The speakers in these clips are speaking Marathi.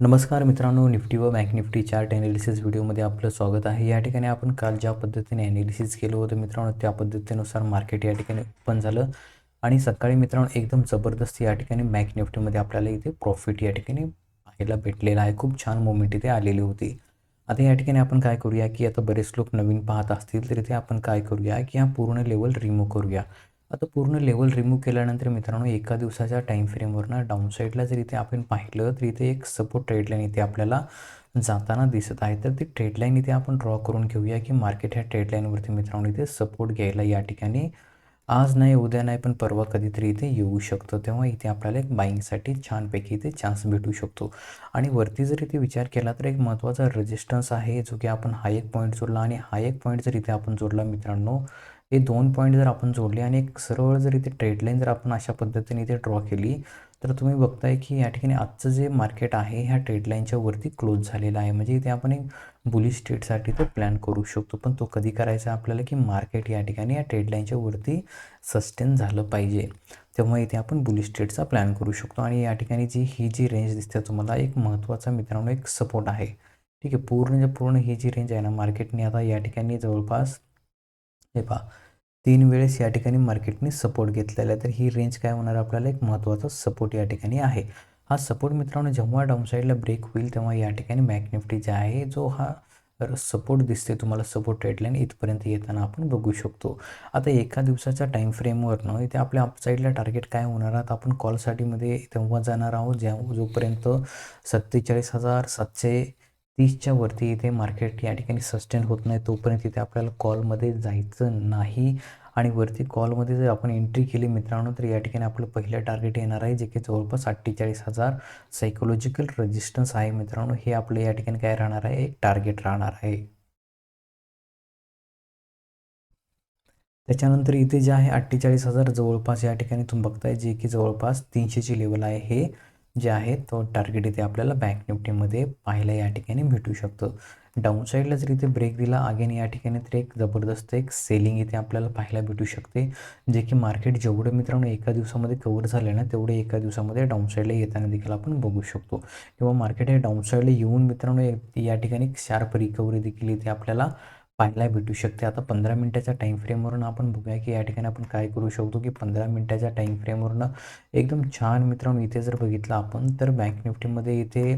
नमस्कार मित्रांनो निफ्टी व बँक निफ्टी चार्ट ॲनालिसिस व्हिडिओमध्ये आपलं स्वागत आहे. या ठिकाणी आपण काल ज्या पद्धतीने ॲनालिसिस केलं होतं मित्रांनो त्या पद्धतीनुसार मार्केट या ठिकाणी ओपन झालं. आणि सकाळी मित्रांनो एकदम जबरदस्त या ठिकाणी बँक निफ्टीमध्ये आपल्याला इथे प्रॉफिट या ठिकाणी पाहायला भेटलेला आहे. खूप छान मोमेंट इथे आलेली होती. आता या ठिकाणी आपण काय करूया की आता बरेच लोक नवीन पाहत असतील तर इथे आपण काय करूया की हा पूर्ण लेवल रिमूव्ह करूया. आता पूर्ण लेवल रिमूव्ह केल्यानंतर मित्रांनो एका दिवसाच्या टाईम फ्रेमवरनं डाऊन साईडला जर इथे आपण पाहिलं तर इथे एक सपोर्ट ट्रेडलाईन इथे आपल्याला जाताना दिसत आहे. तर ती ट्रेडलाईन इथे आपण ड्रॉ करून घेऊया की मार्केट ह्या ट्रेडलाईनवरती मित्रांनो इथे सपोर्ट घ्यायला या ठिकाणी आज नाही उद्या नाही पण परवा कधीतरी इथे येऊ शकतो. तेव्हा इथे आपल्याला एक बाईंगसाठी छानपैकी इथे चान्स भेटू शकतो. आणि वरती जर इथे विचार केला तर एक महत्त्वाचा रेजिस्टन्स आहे जो की आपण हा एक पॉईंट जोडला. आणि हा एक पॉईंट जर इथे आपण जोडला मित्रांनो हे दोन पॉईंट जर आपण जोडले आणि एक सरळ जर इथे ट्रेडलाईन जर आपण अशा पद्धतीने इथे ड्रॉ केली तर तुम्ही बघताय की या ठिकाणी आजचं जे मार्केट आहे ह्या ट्रेडलाईनच्या वरती क्लोज झालेलं आहे. म्हणजे इथे आपण एक बुलिश स्टेटसाठी तो प्लॅन करू शकतो. पण तो कधी करायचा आपल्याला की मार्केट या ठिकाणी या ट्रेडलाईनच्या वरती सस्टेन झालं पाहिजे. तेव्हा इथे आपण बुलिश स्टेटचा प्लॅन करू शकतो. आणि या ठिकाणी जी ही जी रेंज दिसते तुम्हाला एक महत्त्वाचा मित्रांनो एक सपोर्ट आहे. ठीक आहे पूर्ण जे पूर्ण ही जी रेंज आहे ना मार्केटने आता या ठिकाणी जवळपास हे पहा तीन वेळेस या ठिकाणी मार्केटने सपोर्ट घेतलेला आहे. तर ही रेंज काय होणार आपल्याला? एक महत्त्वाचा सपोर्ट या ठिकाणी आहे. हा सपोर्ट मित्रांनो जेव्हा डाऊनसाईडला ब्रेक होईल तेव्हा या ठिकाणी बँक निफ्टी जे आहे जो हा सपोर्ट दिसते तुम्हाला सपोर्ट रेडलाईन इथपर्यंत येताना आपण बघू शकतो. आता एका दिवसाच्या टाईम फ्रेमवरनं इथे आपल्या अपसाईडला टार्गेट काय होणार आहात आपण कॉलसाठीमध्ये तेव्हा जाणार आहोत ज्या जोपर्यंत सत्तेचाळीस हजार सातशे तीसच्या वरती इथे मार्केट या ठिकाणी सस्टेन होत नाही तोपर्यंत इथे आपल्याला कॉलमध्ये जायचं नाही. आणि वरती कॉलमध्ये जर आपण एंट्री केली मित्रांनो तर या ठिकाणी आपलं पहिलं टार्गेट येणार आहे जे की जवळपास अठ्ठेचाळीस हजार सायकोलॉजिकल रेजिस्टन्स आहे मित्रांनो. हे आपलं या ठिकाणी काय राहणार आहे? एक टार्गेट राहणार आहे. त्याच्यानंतर इथे जे आहे अठ्ठेचाळीस हजार जवळपास या ठिकाणी तुम्ही बघताय जे की जवळपास तीनशेची लेवल आहे हे. जे आहे तो टार्गेट इथे आपल्याला बँक निफ्टीमध्ये पाहायला या ठिकाणी भेटू शकतं. डाऊन साईडला जर इथे ब्रेक दिला अगेन या ठिकाणी तर एक जबरदस्त एक सेलिंग इथे आपल्याला पाहायला भेटू शकते. जे की मार्केट जेवढं मित्रांनो एका दिवसामध्ये कवर झाले ना तेवढे एका दिवसामध्ये डाऊन साईडला येताना देखील आपण बघू शकतो. किंवा मार्केट हे डाऊन साईडला येऊन मित्रांनो या ठिकाणी शार्प रिकव्हरी देखील इथे आपल्याला पाहायला भेटू शकते. आता पंधरा मिनटाच्या टाईम फ्रेमवरून आपण बघूया की या ठिकाणी आपण काय करू शकतो की पंधरा मिनटाच्या टाईम फ्रेमवरून एकदम छान मित्रांनो इथे जर बघितलं आपण तर बँक निफ्टीमध्ये इथे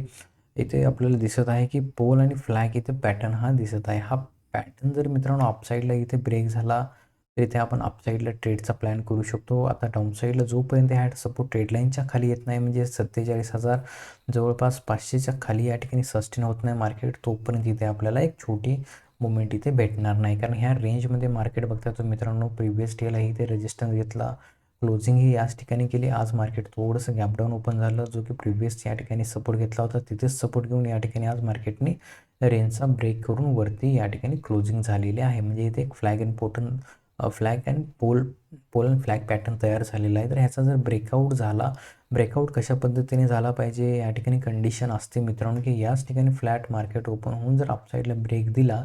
इथे आपल्याला दिसत आहे की पोल आणि फ्लॅग इथे पॅटर्न हा दिसत आहे. हा पॅटर्न जर मित्रांनो अपसाईडला इथे ब्रेक झाला तर इथे आपण अपसाईडला ट्रेडचा प्लॅन करू शकतो. आता डाऊनसाईडला जोपर्यंत ह्या सपोर्ट ट्रेडलाईनच्या खाली येत नाही म्हणजे सत्तेचाळीस हजार जवळपास पाचशेच्या खाली या ठिकाणी सस्टेन होत नाही मार्केट तोपर्यंत इथे आपल्याला एक छोटी मुवमेंट इथे भेटणार नाही. कारण ह्या रेंजमध्ये मार्केट बघता तो मित्रांनो प्रिव्हियस डेला इथे रेजिस्टन्स घेतला. क्लोजिंगही याच ठिकाणी केली. आज मार्केट थोडंसं गॅपडाऊन ओपन झालं. जो की प्रिव्हियस या ठिकाणी सपोर्ट घेतला होता तिथेच सपोर्ट घेऊन या ठिकाणी आज मार्केटने रेंजचा ब्रेक करून वरती या ठिकाणी क्लोजिंग झालेली आहे. म्हणजे इथे एक flag and flag and pole pole and flag pattern तयार झालेला आहे. तर ह्याचा जर ब्रेकआउट झाला ब्रेकआउट कशा पद्धतीने झाला पाहिजे या ठिकाणी कंडिशन असते मित्रांनो की याच ठिकाणी फ्लॅट मार्केट ओपन होऊन जर अपसाईडला ब्रेक दिला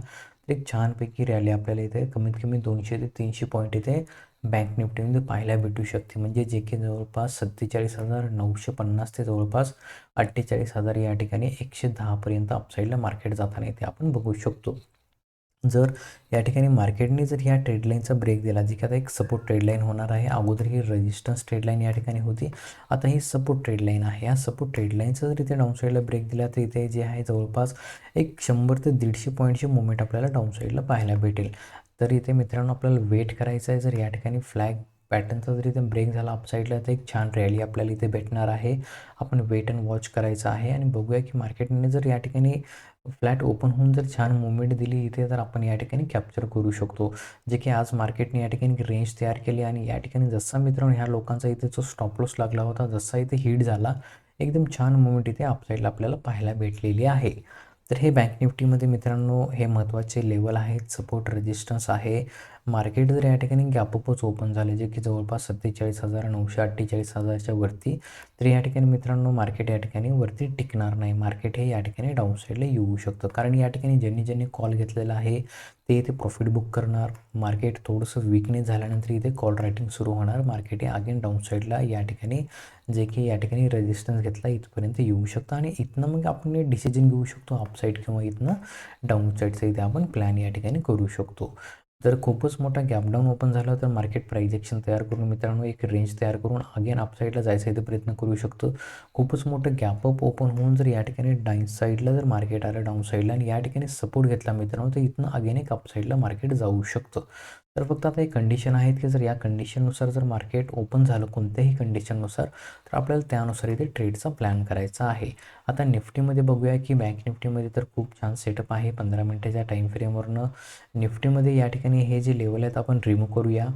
तर एक छानपैकी रॅली आपल्याला इथे कमीत कमी दोनशे ते तीनशे पॉईंट इथे बँक निफ्टीमध्ये पाहायला भेटू शकते. म्हणजे जे की जवळपास सत्तेचाळीस हजार नऊशे पन्नास ते जवळपास अठ्ठेचाळीस हजार या ठिकाणी एकशे दहापर्यंत अपसाईडला मार्केट जाताना इथे आपण बघू शकतो. जर या ठिकाणी मार्केटने जर ह्या ट्रेडलाईनचा ब्रेक दिला जी की आता एक सपोर्ट ट्रेडलाईन होणार आहे. अगोदर ही रेजिस्टन्स ट्रेडलाईन या ठिकाणी होती. आता ही सपोर्ट ट्रेडलाईन आहे. या सपोर्ट ट्रेडलाईनचा जर इथे डाऊनसाईडला ब्रेक दिला तर इथे जे आहे जवळपास एक शंभर ते दीडशे पॉईंटची मुवमेंट आपल्याला डाऊनसाईडला पाहायला भेटेल. तर इथे मित्रांनो आपल्याला वेट करायचं आहे जर या ठिकाणी फ्लॅग पॅटर्नचा जर इथे ब्रेक झाला अपसाईडला तर एक छान रॅली आपल्याला इथे भेटणार आहे. आपण वेट अँड वॉच करायचं आहे आणि बघूया की मार्केटने जर या ठिकाणी फ्लॅट ओपन होऊन जर छान मुवमेंट दिली इथे तर आपण या ठिकाणी कॅप्चर करू शकतो. जे की आज मार्केटने या ठिकाणी रेंज तयार केली आणि या ठिकाणी जसा मित्रांनो ह्या लोकांचा इथे जो स्टॉप लॉस लागला होता जसा इथे हिट झाला एकदम छान मुवमेंट इथे अपसाईडला आपल्याला पाहायला भेटलेली आहे. तर हे बँक निफ्टीमध्ये मित्रांनो हे महत्त्वाचे लेवल आहेत सपोर्ट रेजिस्टन्स आहे. मार्केट जर या ठिकाणी गॅपअपच ओपन झाले जे की जवळपास सत्तेचाळीस हजार नऊशे अठ्ठेचाळीस हजारच्या वरती तर या ठिकाणी मित्रांनो मार्केट या ठिकाणी वरती टिकणार नाही. मार्केट हे या ठिकाणी डाऊन साईडला येऊ शकतं. कारण या ठिकाणी ज्यांनी ज्यांनी कॉल घेतलेला आहे ते इथे प्रॉफिट बुक करणार. मार्केट थोडंसं विकनेस झाल्यानंतर इथे कॉल रायटिंग सुरू होणार. मार्केट हे अगेन डाऊन साईडला या ठिकाणी जे की या ठिकाणी रेजिस्टन्स घेतला इथपर्यंत येऊ शकतं. आणि इथनं मग आपण डिसिजन घेऊ शकतो अपसाईड किंवा इथनं डाऊन साईडचं इथे आपण प्लॅन या ठिकाणी करू शकतो. जर खूपच मोठा गॅपडाऊन ओपन झाला तर मार्केट प्रायजेक्शन तयार करून मित्रांनो एक रेंज तयार करून अगेन अपसाईडला जायचा इथे प्रयत्न करू शकतो. खूपच मोठं गॅपअप ओपन होऊन जर या ठिकाणी डाईन साईडला जर मार्केट आलं डाऊन साईडला आणि या ठिकाणी सपोर्ट घेतला मित्रांनो तर इथनं अगेन एक अपसाईडला मार्केट जाऊ शकतं. तर फक्त आता एक कंडिशन आहेत की जर या कंडिशननुसार जर मार्केट ओपन झालं कोणत्याही कंडिशननुसार तर आपल्याला त्यानुसार इथे ट्रेडचा प्लॅन करायचा आहे. आता निफ्टीमध्ये बघूया की बँक निफ्टीमध्ये तर खूप छान सेटअप आहे. पंधरा मिनटाच्या टाईम फ्रेमवरनं निफ्टीमध्ये या ठिकाणी हे जे लेवल आहेत आपण रिमूव्ह करूया.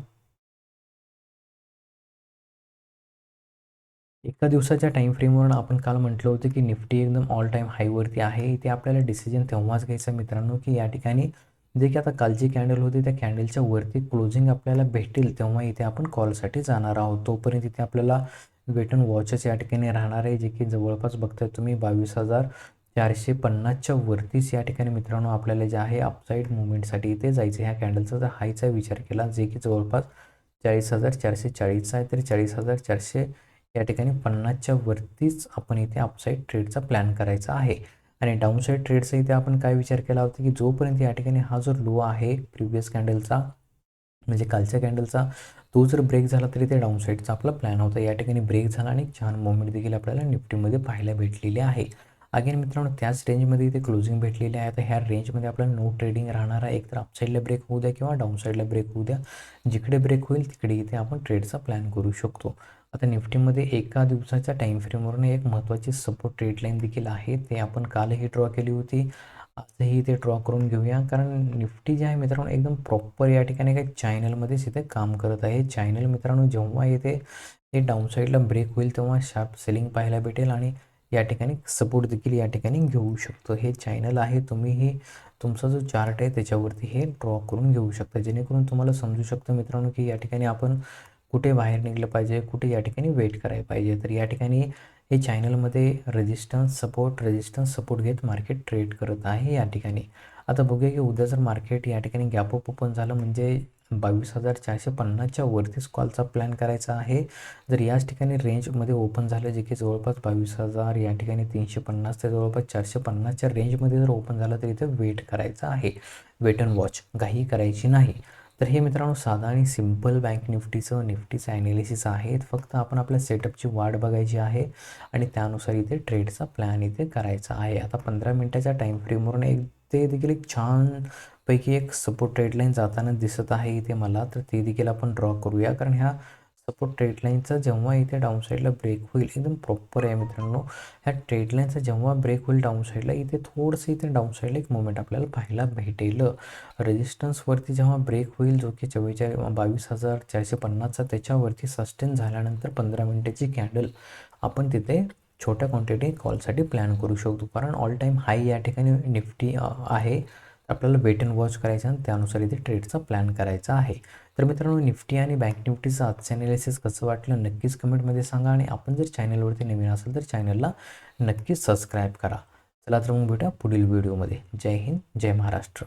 एका दिवसाच्या टाईम फ्रेमवरून आपण काल म्हटलं होतं की निफ्टी एकदम ऑल टाईम हायवरती आहे. इथे आपल्याला डिसिजन तेव्हाच घ्यायचं मित्रांनो की या ठिकाणी जे की आता कालची कॅन्डल होती त्या कॅन्डलच्या वरती क्लोजिंग आपल्याला भेटेल तेव्हा इथे आपण कॉलसाठी जाणार आहोत. तोपर्यंत इथे आपल्याला वेट अँड वॉचेस या ठिकाणी राहणार आहे जे की जवळपास बघताय तुम्ही बावीस हजार चारशे पन्नासच्या वरतीच या ठिकाणी मित्रांनो आपल्याला जे आहे अपसाईड मुवमेंटसाठी इथे जायचं ह्या कॅन्डलचा जर हायचा विचार केला जे की जवळपास चाळीस हजार चारशे चाळीसचा आहे तर चाळीस हजार चारशे या ठिकाणी पन्नासच्या वरतीच आपण इथे अपसाईड ट्रेडचा प्लॅन करायचा आहे. आणि डाऊनसाईड ट्रेडचा इथे आपण काय विचार केला होता की जोपर्यंत या ठिकाणी हा जो लो आहे प्रिव्हियस कॅन्डलचा म्हणजे कालच्या कॅन्डलचा तो जर ब्रेक झाला तरी ते डाऊनसाईडचा आपला प्लॅन होता. या ठिकाणी ब्रेक झाला आणि छान मुवमेंट देखील आपल्याला निफ्टीमध्ये पाहायला भेटलेली आहे. अगेन मित्रांनो त्याच रेंजमध्ये इथे क्लोजिंग भेटलेली आहे. तर ह्या रेंजमध्ये आपल्याला नो ट्रेडिंग राहणार आहे. एकतर अपसाईडला ब्रेक होऊ द्या किंवा डाऊनसाईडला ब्रेक होऊ द्या. जिकडे ब्रेक होईल तिकडे इथे आपण ट्रेडचा प्लॅन करू शकतो. आता निफ्टीमध्ये एका दिवसाच्या टाईम फ्रेमवरून एक महत्त्वाची सपोर्ट ट्रेड लाईन देखील आहे. ते आपण कालही ड्रॉ केली होती. आजही ते ड्रॉ करून घेऊया. कारण निफ्टी जे आहे मित्रांनो एकदम प्रॉपर या ठिकाणी काही चॅनलमध्येच इथे काम करत आहे. चॅनल मित्रांनो जेव्हा येते ते डाऊन साईडला ब्रेक होईल तेव्हा शार्प सेलिंग पाहायला भेटेल आणि या ठिकाणी सपोर्ट देखील या ठिकाणी घेऊ शकतो. हे चॅनल आहे. तुम्हीही तुमचा जो चार्ट आहे त्याच्यावरती हे ड्रॉ करून घेऊ शकता. जेणेकरून तुम्हाला समजू शकतं मित्रांनो की या ठिकाणी आपण कुठे बाहेर निघलं पाहिजे कुठे या ठिकाणी वेट करायला पाहिजे. तर या ठिकाणी हे चॅनलमध्ये रेजिस्टन्स सपोर्ट रेजिस्टन्स सपोर्ट घेत मार्केट ट्रेड करत आहे या ठिकाणी. आता बघूया की उद्या जर मार्केट या ठिकाणी गॅपअप ओपन झालं म्हणजे बावीस हजार चारशे पन्नासच्या वरतीच कॉलचा प्लॅन करायचा आहे. जर याच ठिकाणी रेंजमध्ये ओपन झालं जे की जवळपास बावीस हजार या ठिकाणी तीनशे पन्नास ते जवळपास चारशे पन्नासच्या रेंजमध्ये जर ओपन झालं तर इथे वेट करायचं आहे. वेट अँड वॉच घाई करायची नाही. तर हे मित्रांनो साधा आणि सिंपल बँक निफ्टीचं निफ्टीचं ॲनालिसिस आहे फक्त आपण आपल्या सेटअपची वाट बघायची आहे आणि त्यानुसार इथे ट्रेडचा प्लॅन इथे करायचा आहे. आता पंधरा मिनटाच्या टाईम फ्रेमवरून एक ते देखील एक छानपैकी एक सपोर्ट ट्रेडलाईन जाताना दिसत आहे इथे मला. तर ते देखील आपण ड्रॉ करूया. कारण ह्या सपोर्ट ट्रेडलाईनचा जेव्हा इथे डाऊन साईडला ब्रेक होईल एकदम प्रॉपर आहे मित्रांनो. ह्या ट्रेडलाईनचा जेव्हा ब्रेक होईल डाऊन साईडला इथे थोडंसं इथे डाऊन साईडला एक मुवमेंट आपल्याला पाहायला भेटेल. रेजिस्टन्सवरती जेव्हा ब्रेक होईल जो की चव्वेचाळीस बावीस हजार चारशे पन्नासचा त्याच्यावरती सस्टेन झाल्यानंतर पंधरा मिनटाची कॅन्डल आपण तिथे छोट्या क्वांटिटी कॉलसाठी प्लॅन करू शकतो. कारण ऑल टाईम हाय या ठिकाणी निफ्टी आहे. आपल्याला वेट अँड वॉच करायचं आणि त्यानुसार इथे ट्रेडचा प्लॅन करायचा आहे. तर मित्रांनो निफ्टी आणि बँक निफ्टीचं आजचं ॲनालिसिस कसं वाटलं नक्कीच कमेंटमध्ये सांगा आणि आपण जर चॅनलवरती नवीन असेल तर चॅनलला नक्कीच सबस्क्राईब करा. चला तर मग भेटा पुढील व्हिडिओमध्ये जय हिंद जय महाराष्ट्र.